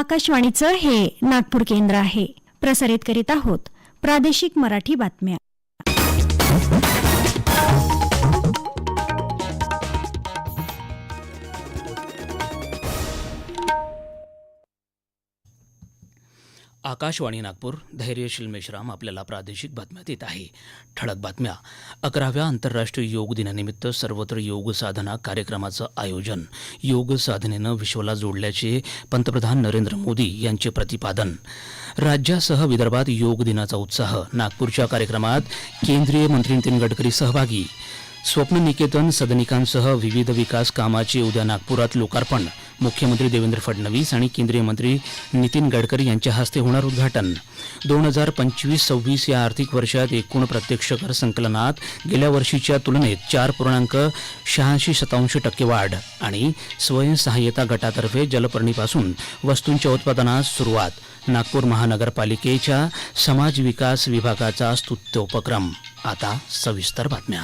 आकाशवाणीचं हे नागपूर केंद्र आहे. प्रसारित करीत आहोत प्रादेशिक मराठी बातम्या. आकाशवाणी नागपूर धैर्यशील मेश्राम आपल्याला प्रादेशिक बातम्या देत आहे. ठळक बातम्या. अकराव्या आंतरराष्ट्रीय योग दिनानिमित्त सर्वत्र योग साधना कार्यक्रमाचं आयोजन. योग साधनेनं विश्वाला जोडल्याचे पंतप्रधान नरेंद्र मोदी यांचे प्रतिपादन. राज्यासह विदर्भात योग दिनाचा उत्साह. नागपूरच्या कार्यक्रमात केंद्रीय मंत्री नितीन गडकरी सहभागी. स्वप्न निकेतन सदनिकांसह विविध विकास कामाचे उद्या नागपुरात लोकार्पण. मुख्यमंत्री देवेंद्र फडणवीस आणि केंद्रीय मंत्री नितीन गडकरी यांच्या हस्ते होणार उद्घाटन. दोन हजार पंचवीस सव्वीस या आर्थिक वर्षात एकूण प्रत्यक्ष कर संकलनात गेल्या वर्षीच्या तुलनेत चार पूर्णांक शहाऐंशी शतांश टक्के वाढ आणि स्वयंसहाय्यता गटातर्फे जलपर्णीपासून वस्तूंच्या उत्पादनास सुरुवात. नागपूर महानगरपालिकेच्या समाज विकास विभागाचा स्तुत्य उपक्रम आता सविस्तर बातम्या.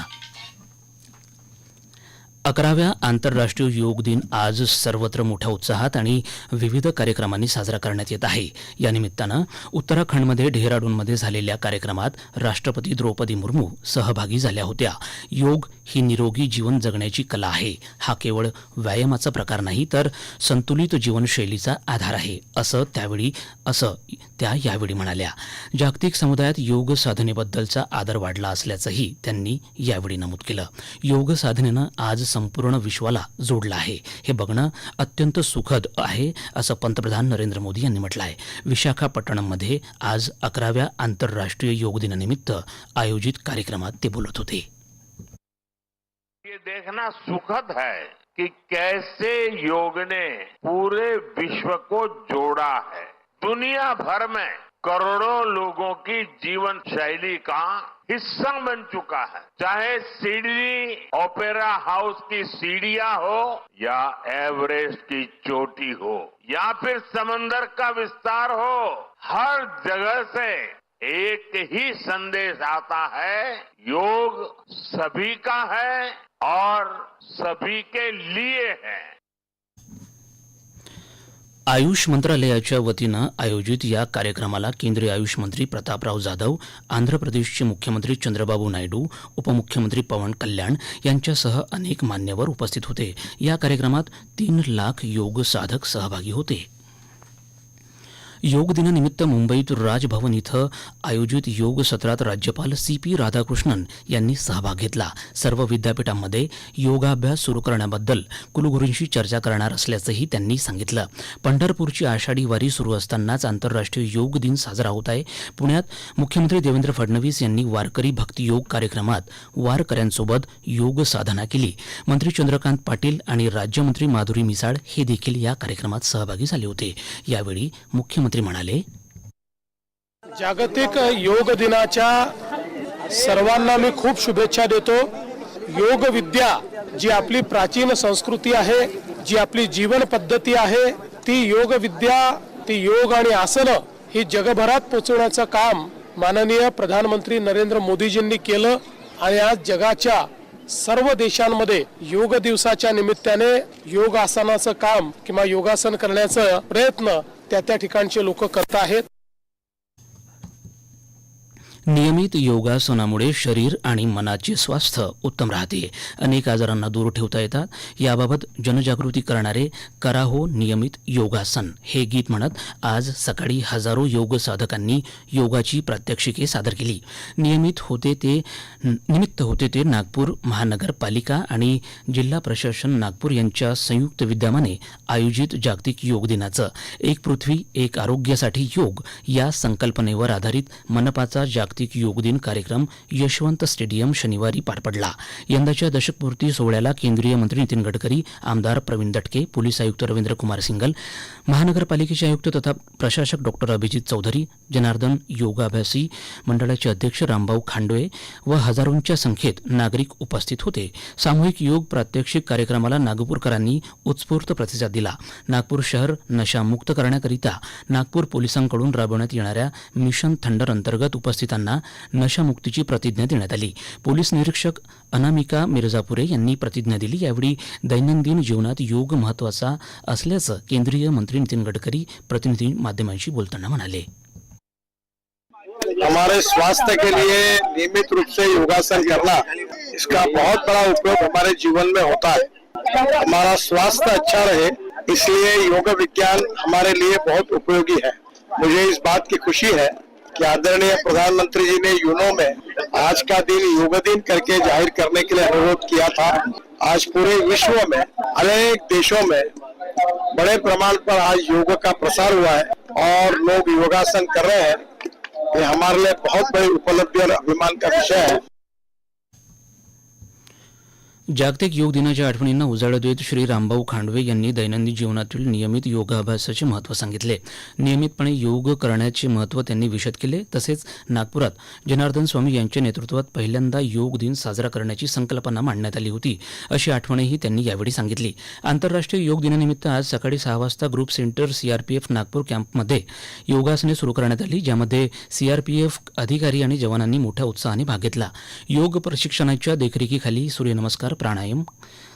अकराव्या आंतरराष्ट्रीय योग दिन आज सर्वत्र मोठ्या उत्साहात आणि विविध कार्यक्रमांनी साजरा करण्यात येत आहे. या निमित्तानं उत्तराखंडमध्ये डेहराडूनमध्ये झालेल्या कार्यक्रमात राष्ट्रपती द्रौपदी मुर्मू सहभागी झाल्या होत्या. योग ही निरोगी जीवन जगण्याची कला आहे. हा केवळ व्यायामाचा प्रकार नाही तर संतुलित जीवनशैलीचा आधार आहे. असं त्यावेळी असं त्या यावेळी म्हणाल्या जागतिक समुदायात योग साधनेबद्दलचा आदर वाढला असल्याचंही त्यांनी यावेळी नमूद केलं. योग साधनेनं आज संपूर्ण विश्वाला जोडलं आहे. हे बघणं अत्यंत सुखद आहे असं पंतप्रधान नरेंद्र मोदी यांनी म्हटलं आहे विशाखापट्टणममध्ये आज अकराव्या आंतरराष्ट्रीय योग दिनानिमित्त आयोजित कार्यक्रमात ते बोलत होते. ये देखना सुखद है कि कैसे योग ने पूरे विश्व को जोड़ा है। दुनिया भर में करोड़ों लोगों की जीवन शैली का हिस्सा बन चुका है। चाहे सिडनी ओपेरा हाउस की सीढ़ियाँ हो या एवरेस्ट की चोटी हो या फिर समंदर का विस्तार हो, हर जगह से एक ही संदेश आता है, योग सभी का है और सभी के लिए है। आयुष मंत्रालयाच्या वतीनं आयोजित या कार्यक्रमाला केंद्रीय आयुष मंत्री प्रतापराव जाधव आंध्र प्रदेशचे मुख्यमंत्री चंद्रबाबू नायडू उपमुख्यमंत्री पवन कल्याण यांच्यासह अनेक मान्यवर उपस्थित होते. या कार्यक्रमात तीन लाख योग साधक सहभागी होते. योग दिनानिमित्त मुंबईत राजभवन इथं आयोजित योग सत्रात राज्यपाल सी पी राधाकृष्णन यांनी सहभाग घेतला. सर्व विद्यापीठांमध्ये योगाभ्यास सुरू करण्याबद्दल कुलगुरूंशी चर्चा करणार असल्याचंही त्यांनी सांगितलं. पंढरपूरची आषाढी वारी सुरू असतानाच आंतरराष्ट्रीय योग दिन साजरा होत आहे. पुण्यात मुख्यमंत्री देवेंद्र फडणवीस यांनी वारकरी भक्ती योग कार्यक्रमात वारकऱ्यांसोबत योग साधना केली. मंत्री चंद्रकांत पाटील आणि राज्यमंत्री माधुरी मिसाळ हे देखील या कार्यक्रमात सहभागी झाले होते. यावेळी मुख्यमंत्री म्हणाले जागतिक योग दिनाच्या सर्वांना मी खूप शुभेच्छा देतो. योग विद्या जी आपली प्राचीन संस्कृती आहे जी आपली जीवन पद्धती आहे ती योग विद्या ती योग आणि आसनं ही जगभरात पोचवण्याचं काम माननीय प्रधानमंत्री नरेंद्र मोदीजींनी केलं आणि आज जगाच्या सर्व देशांमध्ये योग दिवसाच्या निमित्ताने योग आसनाचं काम किंवा योगासन करण्याचा प्रयत्न त्या त्या ठिकाणचे लोक करत आहेत नियमित योगासनामुळे शरीर आणि मनाचे स्वास्थ्य उत्तम राहते. अनेक आजारांना दूर ठेवता येतात. याबाबत जनजागृती करणारे कराहो नियमित योगासन हे गीत म्हणत आज सकाळी हजारो योग साधकांनी योगाची प्रात्यक्षिके सादर केली. नियमित होते ते निमित्त होते ते नागपूर महानगरपालिका आणि जिल्हा प्रशासन नागपूर यांच्या संयुक्त विद्यमाने आयोजित जागतिक योग दिनाचं. एक पृथ्वी एक आरोग्यासाठी योग या संकल्पनेवर आधारित मनपाचा जागतिक योग दिन कार्यक्रम यशवंत स्टेडियम शनिवारी पार पडला. यंदाच्या दशकपूर्ती सोहळ्याला केंद्रीय मंत्री नितीन गडकरी आमदार प्रवीण दटके पोलीस आयुक्त रवींद्र कुमार सिंगल महानगरपालिकेचे आयुक्त तथा प्रशासक डॉक्टर अभिजित चौधरी जनार्दन योगाभ्यासी मंडळाचे अध्यक्ष रामभाऊ खांडोळे व हजारोंच्या संख्येत नागरिक उपस्थित होते. सामूहिक योग प्रात्यक्षिक कार्यक्रमाला नागपूरकरांनी उत्स्फूर्त प्रतिसाद दिला. नागपूर शहर नशामुक्त करण्याकरिता नागपूर पोलिसांकडून राबवण्यात येणाऱ्या मिशन थंडर अंतर्गत उपस्थितांना यांना नशामुक्तीची प्रतिज्ञा देण्यात आली. पोलीस निरीक्षक अनामिका मिर्झापुरे यांनी प्रतिज्ञा दिली. यावेळी दैनंदिन जीवनात योग महत्वाचा असल्याचं केंद्रीय मंत्री नितीन गडकरी प्रतिनिधी माध्यमांशी बोलताना म्हणाले. हमारे स्वास्थ्य के लिए नियमित रूप से योगासन करना इसका बहुत बड़ा उपयोग हमारे जीवन में होता है। हमारा स्वास्थ्य अच्छा रहे, इसलिए योग विज्ञान हमारे लिए बहुत उपयोगी है। मुझे इस बात की खुशी है कि आदरणीय प्रधानमंत्री जी ने यूनो में आज का दिन, योग दिन करके ज़ाहिर करने के लिए अनुरोध किया था। आज पूरे विश्व में, अनेक देशों में बड़े प्रमाण पर आज योग का प्रसार हुआ है और लोग योगासन कर रहे हैं। ये हमारे लिए बहुत बड़ी उपलब्धि और अभिमान का विषय है। जागतिक योग दिनाच्या आठवणींना उजाळा देत श्री रामभाऊ खांडवे यांनी दैनंदिन जीवनातील नियमित योगाभ्यासाचे महत्त्व सांगितले. नियमितपणे योग करण्याचे महत्त्व त्यांनी विशद केले. तसेच नागपुरात जनार्दन स्वामी यांच्या नेतृत्वात पहिल्यांदा योग दिन साजरा करण्याची संकल्पना मांडण्यात आली होती अशी आठवणही त्यांनी यावेळी सांगितली. आंतरराष्ट्रीय योग दिनानिमित्त आज सकाळी सहा वाजता ग्रुप सेंटर सीआरपीएफ नागपूर कॅम्पमध्ये योगासने सुरू करण्यात आली ज्यामध्ये सीआरपीएफ अधिकारी आणि जवानांनी मोठ्या उत्साहाने भाग घेतला. योग प्रशिक्षणाच्या देखरेखीखाली सूर्यनमस्कार प्राणायाम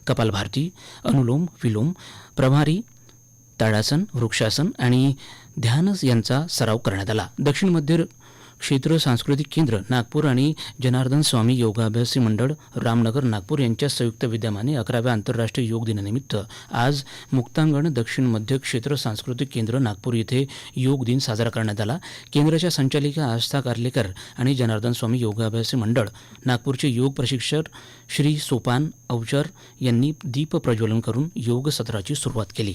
कपालभारती अनुलोम विलोम प्रभारी ताडासन वृक्षासन आणि ध्यान यांचा सराव करण्यात आला. दक्षिण मध्य क्षेत्र सांस्कृतिक केंद्र नागपूर आणि जनार्दन स्वामी योगाभ्यासी मंडळ रामनगर नागपूर यांच्या संयुक्त विद्यमाने अकराव्या आंतरराष्ट्रीय योग दिनानिमित्त आज मुक्तांगण दक्षिण मध्य क्षेत्र सांस्कृतिक केंद्र नागपूर येथे योग दिन साजरा करण्यात आला. केंद्राच्या संचालिका आस्था कार्लेकर आणि जनार्दन स्वामी योगाभ्यासी मंडळ नागपूरचे योग प्रशिक्षक श्री सोपान अवचर यांनी दीप प्रज्वलन करून योग सत्राची सुरुवात केली.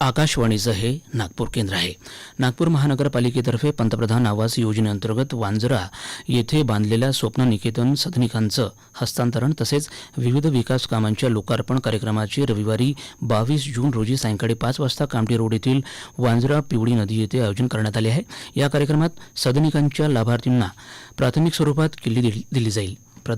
आकाशवाणीचं हे नागपूर केंद्र आहे. नागपूर महानगरपालिकेतर्फे पंतप्रधान आवास योजनेअंतर्गत वांजरा येथे बांधलेल्या स्वप्न निकेतन सदनिकांचं हस्तांतरण तसेच विविध विकास कामांच्या लोकार्पण कार्यक्रमाचे रविवारी बावीस जून रोजी सायंकाळी पाच वाजता कामठी रोड येथील वांजरा पिवळी नदी येथे आयोजन करण्यात आले आहे. या कार्यक्रमात सदनिकांच्या लाभार्थींना प्राथमिक स्वरूपात किल्ली दिली दिली जाईल. प्र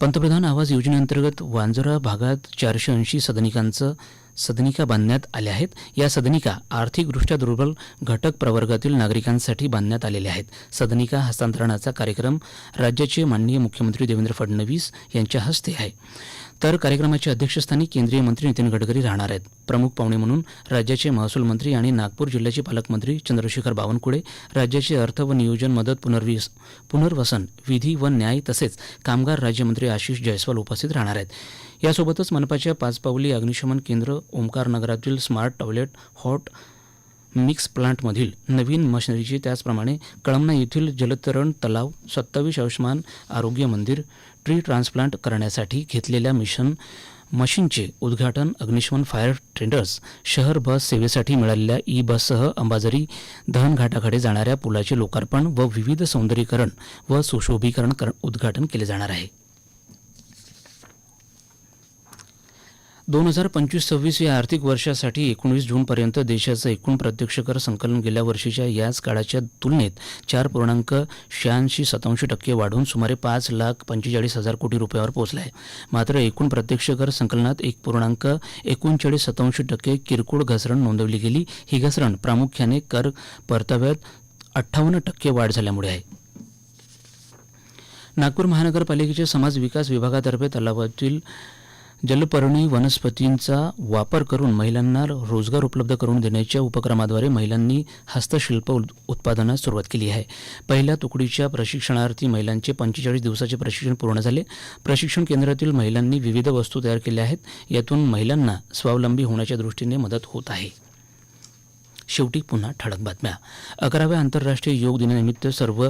पंतप्रधान आवास योजनेअंतर्गत वांजरा भागात चारशे ऐंशी सदनिकांचं सदनिका बांधण्यात आल्या आहेत. या सदनिका आर्थिकदृष्ट्या दुर्बल घटक प्रवर्गातील नागरिकांसाठी बांधण्यात आलेल्या आहेत. सदनिका हस्तांतरणाचा कार्यक्रम राज्याचे माननीय मुख्यमंत्री देवेंद्र फडणवीस यांच्या हस्ते आहे. तर कार्यक्रमाच्या अध्यक्षस्थानी केंद्रीय मंत्री नितीन गडकरी राहणार आहेत. प्रमुख पाहुणे म्हणून राज्याचे महसूल मंत्री आणि नागपूर जिल्ह्याचे पालकमंत्री चंद्रशेखर बावनकुळे राज्याचे अर्थ व नियोजन मदत पुनर्विस पुनर्वसन विधी व न्याय तसेच कामगार राज्यमंत्री आशिष जयस्वाल उपस्थित राहणार आहेत. यासोबतच मनपाच्या पाचपावली अग्निशमन केंद्र ओंकार नगरातील स्मार्ट टॉयलेट हॉट मिक्स प्लांटमधील नवीन मशिनरीची त्याचप्रमाणे कळमना येथील जलतरण तलाव सत्तावीस आयुष्मान आरोग्य मंदिर ट्री ट्रान्सप्लांट करण्यासाठी घेतलेल्या मिशन मशीनचे उद्घाटन अग्निशमन फायर टेंडर्स शहर बस सेवेसाठी मिळालेल्या ई बससह अंबाझरी दहनघाटाकडे जाणाऱ्या पुलाचे लोकार्पण व विविध सौंदर्यीकरण व सुशोभीकरण कर उद्घाटन केले जाणार आहे. दोन हजार पंचवीस सव्वीस या आर्थिक वर्षासाठी एकोणीस जूनपर्यंत देशाचं एकूण प्रत्यक्ष कर संकलन गेल्या वर्षीच्या याच काळाच्या तुलनेत चार पूर्णांक शहाऐंशी शतांश टक्के वाढून सुमारे पाच लाख पंचेचाळीस हजार कोटी रुपयावर पोहोचला आहे मात्र एकूण प्रत्यक्ष कर संकलनात एक पूर्णांक एकोणचाळीस शतांश टक्के किरकोळ घसरण नोंदवली गेली. ही घसरण प्रामुख्याने कर परताव्यात अठ्ठावन्न टक्के वाढ झाल्यामुळे आहे. नागपूर महानगरपालिकेच्या समाज विकास विभागातर्फे तलावातील जलपर्णी वनस्पतींचा वापर करून महिलांना रोजगार उपलब्ध करून देण्याच्या उपक्रमाद्वारे महिलांनी हस्तशिल्प उत्पादनास सुरुवात केली आहे. पहिल्या तुकडीच्या प्रशिक्षणार्थी महिलांचे पंचेचाळीस दिवसाचे प्रशिक्षण पूर्ण झाले. प्रशिक्षण केंद्रातील महिलांनी विविध वस्तू तयार केल्या आहेत. यातून महिलांना स्वावलंबी होण्याच्या दृष्टीने मदत होत आहे. शेवटी पुन्हा ठळक बातम्या. अकराव्या आंतरराष्ट्रीय योग दिनानिमित्त सर्व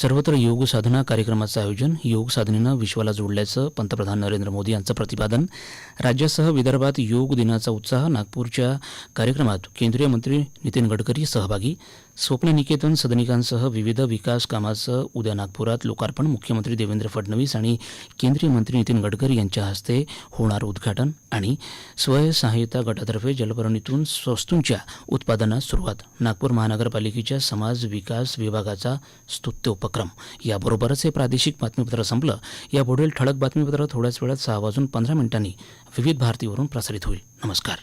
सर्वत्र योग साधना कार्यक्रमाचं आयोजन योग साधनेनं विश्वाला जोडल्याचं पंतप्रधान नरेंद्र मोदी यांचं प्रतिपादन. राज्यासह विदर्भात योग दिनाचा उत्साह नागपूरच्या कार्यक्रमात केंद्रीय मंत्री नितीन गडकरी सहभागी. स्वप्ननिकेतन सदनिकांसह विविध विकास कामाचं उद्या नागपुरात लोकार्पण मुख्यमंत्री देवेंद्र फडणवीस आणि केंद्रीय मंत्री नितीन गडकरी यांच्या हस्ते होणार उद्घाटन आणि स्वयंसहाय्यता गटातर्फे जलपर्णीतून स्वस्तूंच्या उत्पादनास सुरुवात. नागपूर महानगरपालिकेच्या समाज विकास विभागाचा स्तुत्य उपक्रम. याबरोबरच हे प्रादेशिक बातमीपत्र संपलं. या पुढील ठळक बातमीपत्र थोड्याच वेळात सहा वाजून पंधरा मिनिटांनी विविध भारतीवरून प्रसारित होईल. नमस्कार.